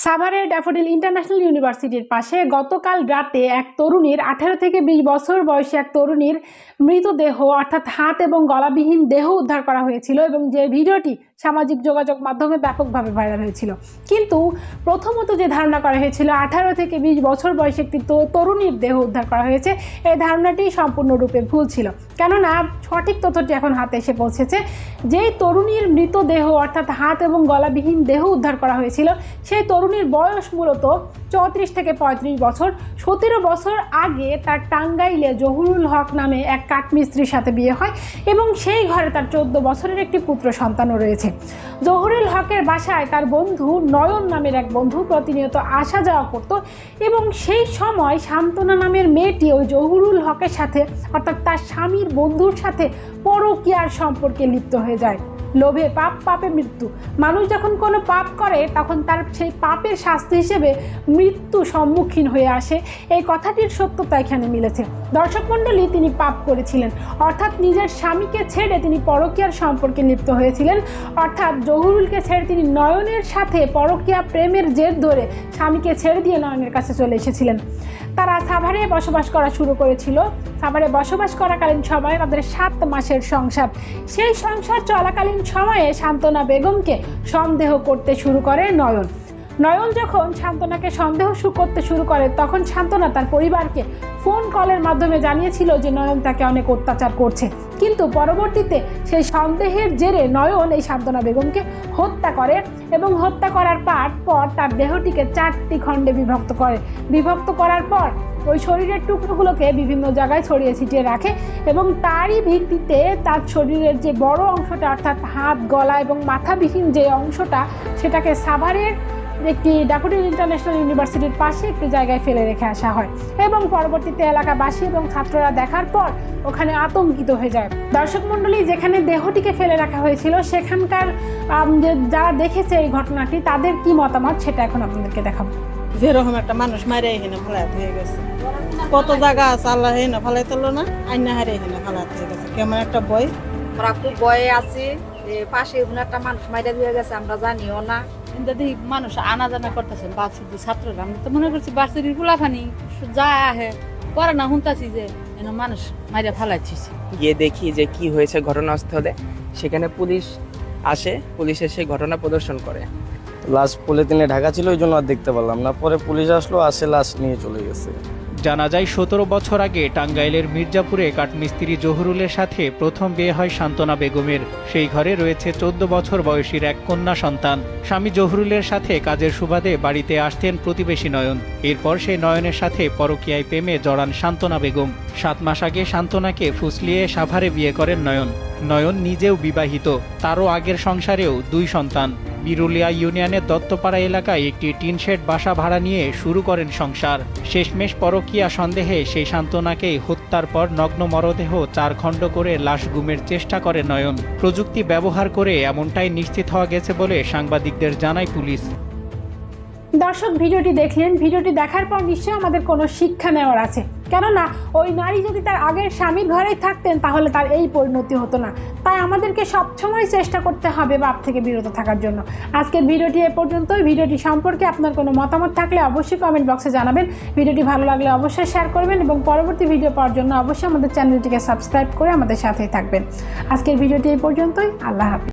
সাভারের daffodil international ইউনিভার্সিটির পাশে গতকাল রাতে এক তরুণীর আঠেরো থেকে বিশ বছর বয়সী এক তরুণীর মৃতদেহ, অর্থাৎ হাত এবং গলাবিহীন দেহ উদ্ধার করা হয়েছিল এবং যে ভিডিওটি সামাজিক যোগাযোগ মাধ্যমে ব্যাপকভাবে ভাইরাল হয়েছিল। কিন্তু প্রথমত যে ধারণা করা হয়েছিল, আঠারো থেকে বিশ বছর বয়সে একটি তরুণীর দেহ উদ্ধার করা হয়েছে। এই ধারণাটি সম্পূর্ণরূপে ভুল ছিল। কেননা, সঠিক তথ্যটি এখন হাতে এসে পৌঁছেছে যেই তরুণীর মৃতদেহ, অর্থাৎ হাত এবং গলাবিহীন দেহ উদ্ধার করা হয়েছিল, সেই তরুণীর বয়স মূলত চৌত্রিশ থেকে পঁয়ত্রিশ বছর। সতেরো বছর আগে তার টাঙ্গাইলে জহুরুল হক নামে এক কাঠমিস্ত্রির সাথে বিয়ে হয় এবং সেই ঘরে তার চোদ্দ বছরের একটি পুত্র সন্তানও রয়েছে। জহুরুল হকের বাসায় তার বন্ধু নয়ন নামের এক বন্ধু প্রতিনিয়ত আসা যাওয়া করত এবং সেই সময় শান্তনা নামের মেয়েটি ওই জহুরুল হকের সাথে অর্থাৎ তার স্বামীর বন্ধুর সাথে পরকীয়ার সম্পর্কে লিপ্ত হয়ে যায়। লোভে পাপ পাপে মৃত্যু। মানুষ যখন কোনো পাপ করে, তখন তার সেই পাপের শাস্তি হিসেবে মৃত্যু সম্মুখীন হয়ে আসে। এই কথাটির সত্যতা এখানে মিলেছে। দর্শক মণ্ডলী, তিনি পাপ করেছিলেন। অর্থাৎ নিজের স্বামীকে ছেড়ে তিনি পরকীয়ার সম্পর্কে লিপ্ত হয়েছিলেন। অর্থাৎ জহুরুলকে ছেড়ে তিনি নয়নের সাথে পরকীয়া প্রেমের জের ধরে স্বামীকে ছেড়ে দিয়ে নয়নের কাছে চলে এসেছিলেন। তারা সাভারে বসবাস করা শুরু করেছিল। সাভারে বসবাস করাকালীন সময়ে তাদের সাত মাসের সংসার। সেই সংসার চলাকালীন সময়ে শান্তনা বেগমকে সন্দেহ করতে শুরু করে নয়ন। নয়ন যখন শান্তনাকে সন্দেহ করতে শুরু করে, তখন শান্তনা তার পরিবারকে ফোন কলের মাধ্যমে জানিয়েছিল যে নয়ন তাকে অনেক অত্যাচার করছে। কিন্তু পরবর্তীতে সেই সন্দেহের জেরে নয়ন এই শান্তনা বেগমকে হত্যা করে এবং হত্যা করার পর পর তার দেহটিকে চারটি খণ্ডে বিভক্ত করে। বিভক্ত করার পর ওই শরীরের টুকরোগুলোকে বিভিন্ন জায়গায় ছড়িয়ে ছিটিয়ে রাখে এবং তারই ভিত্তিতে তার শরীরের যে বড় অংশটা, অর্থাৎ হাত, গলা এবং মাথা মাথাবিহীন যে অংশটা, সেটাকে সাভারের একটি ডাকুটিল ইন্টারন্যাশনাল ইউনিভার্সিটির পাশে একটি জায়গায় ফেলে রেখে আসা হয় এবং পরবর্তীতে এলাকাবাসী এবং ছাত্ররা দেখার পর ওখানে আতঙ্কিত হয়ে যায়। দর্শক মণ্ডলী যেখানে দেহটিকে ফেলে রাখা হয়েছিল সেখানকার যারা দেখেছে এই ঘটনাটি তাদের কি মতামত সেটা এখন আপনাদেরকে দেখাবো। যেরকম একটা মানুষ মারে এখানে ফালাই হয়ে গেছে। কত জায়গা আছে আল্লাহ এখানে ফালাই তুললো না আইনা হারে এখানে ফালাই হয়ে গেছে। কেমন একটা বই আমরা খুব ভয়ে আছি। যে পাশে একটা মানুষ মাইরা দিয়ে গেছে আমরা জানিও না। দেখি মানুষ আনা জানা করতেছে বাসিদি ছাত্ররা। আমি তো মনে করছি বাসিদির গুলাফানি যা আহে পরে না হুনতাছি যে এন মানুষ মাইরা ফালাইছিস গিয়ে দেখি যে কি হয়েছে ঘটনাস্থলে। সেখানে পুলিশ আসে পুলিশ এসে ঘটনা প্রদর্শন করে। লাশ পলিথিনে ঢাকা ছিল ওই জন্য আর দেখতে পারলাম না। পরে পুলিশ আসলো আসে লাশ নিয়ে চলে গেছে। জানা যায়, সতেরো বছর আগে টাঙ্গাইলের মির্জাপুরে কাঠমিস্ত্রি জহুরুলের সাথে প্রথম বিয়ে হয় শান্তনা বেগমের। সেই ঘরে রয়েছে চোদ্দ বছর বয়সীর এক কন্যা সন্তান। স্বামী জহুরুলের সাথে কাজের সুবাদে বাড়িতে আসতেন প্রতিবেশী নয়ন। এরপর সেই নয়নের সাথে পরকীয়ায় প্রেমে জড়ান শান্তনা বেগম। সাত মাস আগে শান্তনাকে ফুসলিয়ে সাভারে বিয়ে করেন নয়ন। নয়ন নিজেও বিবাহিত, তারও আগের সংসারেও দুই সন্তান। বিরুলিয়া ইউনিয়নের দত্তপাড়া এলাকায় একটি টিনশেড বাসা ভাড়া নিয়ে শুরু করেন সংসার। শেষমেশ পরকীয়া সন্দেহে সেই শান্তনাকেই হত্যার পর নগ্ন মরদেহ চার খণ্ড করে লাশ গুমের চেষ্টা করে নয়ন। প্রযুক্তি ব্যবহার করে এমনটাই নিশ্চিত হওয়া গেছে বলে সাংবাদিকদের জানায় পুলিশ। দর্শক, ভিডিওটি দেখলেন। ভিডিওটি দেখার পর নিশ্চয়ই আমাদের কোনো শিক্ষা নেওয়ার আছে। কেননা ওই নারী যদি তার আগের স্বামীর ঘরেই থাকতেন, তাহলে তার এই পরিণতি হতো না। তাই আমাদেরকে সবসময় চেষ্টা করতে হবে বাপ থেকে বিরত থাকার জন্য। আজকের ভিডিওটি এ পর্যন্তই। ভিডিওটি সম্পর্কে আপনার কোনো মতামত থাকলে অবশ্যই কমেন্ট বক্সে জানাবেন। ভিডিওটি ভালো লাগলে অবশ্যই শেয়ার করবেন এবং পরবর্তী ভিডিও পাওয়ার জন্য অবশ্যই আমাদের চ্যানেলটিকে সাবস্ক্রাইব করে আমাদের সাথেই থাকবেন। আজকের ভিডিওটি এই পর্যন্তই। আল্লাহ হাফিজ।